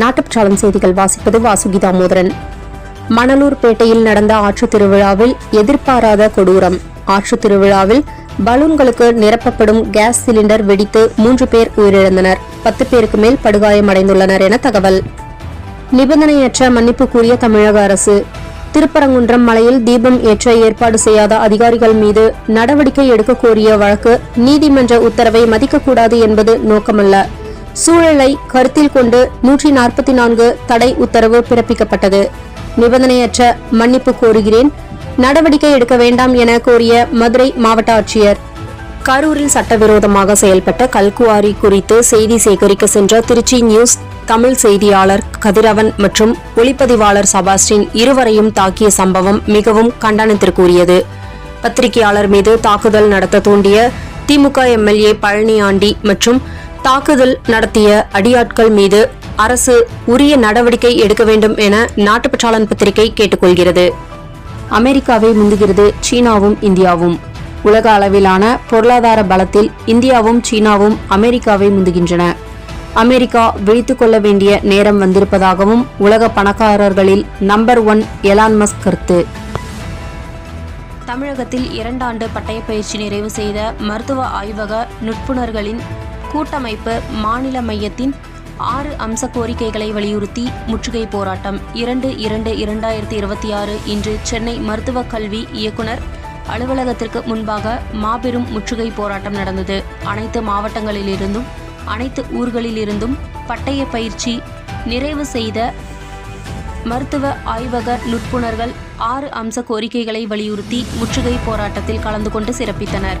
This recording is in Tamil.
நாட்டுப்பற்றாளன் செய்திகள் வாசிப்பது வாசுகி தாமோதரன் மணலூர்பேட்டையில் நடந்த ஆற்று திருவிழாவில் எதிர்பாராத கொடூரம். ஆற்று திருவிழாவில் பலூன்களுக்கு நிரப்பப்படும் கேஸ் சிலிண்டர் வெடித்து மூன்று பேர் உயிரிழந்தனர். பத்து பேருக்கு மேல் படுகாயமடைந்துள்ளனர் என தகவல். நிபந்தனையற்ற மன்னிப்பு கூறிய தமிழக அரசு திருப்பரங்குன்றம் மலையில் தீபம் ஏற்ற ஏற்பாடு செய்யாத அதிகாரிகள் மீது நடவடிக்கை எடுக்க கோரிய வழக்கு நீதிமன்ற உத்தரவை மதிக்கக்கூடாது என்பது நோக்கமல்ல. சூழலை கருத்தில் கொண்டு நூற்றி நாற்பத்தி நான்கு தடை உத்தரவு பிறப்பிக்கப்பட்டது. நிபந்தனையற்ற மன்னிப்பு கோருகிறேன். நடவடிக்கை எடுக்க வேண்டாம் என கோரிய மதுரை மாவட்ட ஆட்சியர். கரூரில் சட்டவிரோதமாக செயல்பட்ட கல்குவாரி குறித்து செய்தி சேகரிக்க சென்ற திருச்சி நியூஸ் தமிழ் செய்தியாளர் கதிரவன் மற்றும் ஒளிப்பதிவாளர் சபாஸ்டின் இருவரையும் தாக்கிய சம்பவம் மிகவும் கண்டனத்திற்குரியது. பத்திரிகையாளர் மீது தாக்குதல் நடத்த தூண்டிய திமுக எம்எல்ஏ பழனி ஆண்டி மற்றும் தாக்குதல் நடத்திய அடியாட்கள் மீது அரசு உரிய நடவடிக்கை எடுக்க வேண்டும் என நாட்டுப்பற்றாளன் பத்திரிகை கேட்டுக்கொள்கிறது. அமெரிக்காவை முந்துகிறது சீனாவும் இந்தியாவும். உலக அளவிலான பொருளாதார பலத்தில் இந்தியாவும் சீனாவும் அமெரிக்காவை முந்துகின்றன. அமெரிக்கா விழித்துக் கொள்ள வேண்டிய நேரம் வந்திருப்பதாகவும் உலக பணக்காரர்களில் நம்பர் ஒன் எலான் மஸ்க் கருத்து. தமிழகத்தில் இரண்டாண்டு பட்டயப்பயிற்சி நிறைவு செய்த மருத்துவ ஆய்வக நுட்புணர்களின் கூட்டமைப்பு மாநில மையத்தின் ஆறு அம்ச கோரிக்கைகளை வலியுறுத்தி முற்றுகை போராட்டம். இரண்டு இரண்டு இரண்டாயிரத்தி இருபத்தி ஆறு இன்று சென்னை மருத்துவக் கல்வி இயக்குனர் அலுவலகத்திற்கு முன்பாக மாபெரும் முற்றுகை போராட்டம் நடந்தது. அனைத்து மாவட்டங்களிலிருந்தும் அனைத்து ஊர்களிலிருந்தும் பட்டய பயிற்சி நிறைவு செய்த மருத்துவ ஆய்வக நுட்புணர்கள் ஆறு அம்ச கோரிக்கைகளை வலியுறுத்தி முற்றுகை போராட்டத்தில் கலந்து கொண்டு சிறப்பித்தனர்.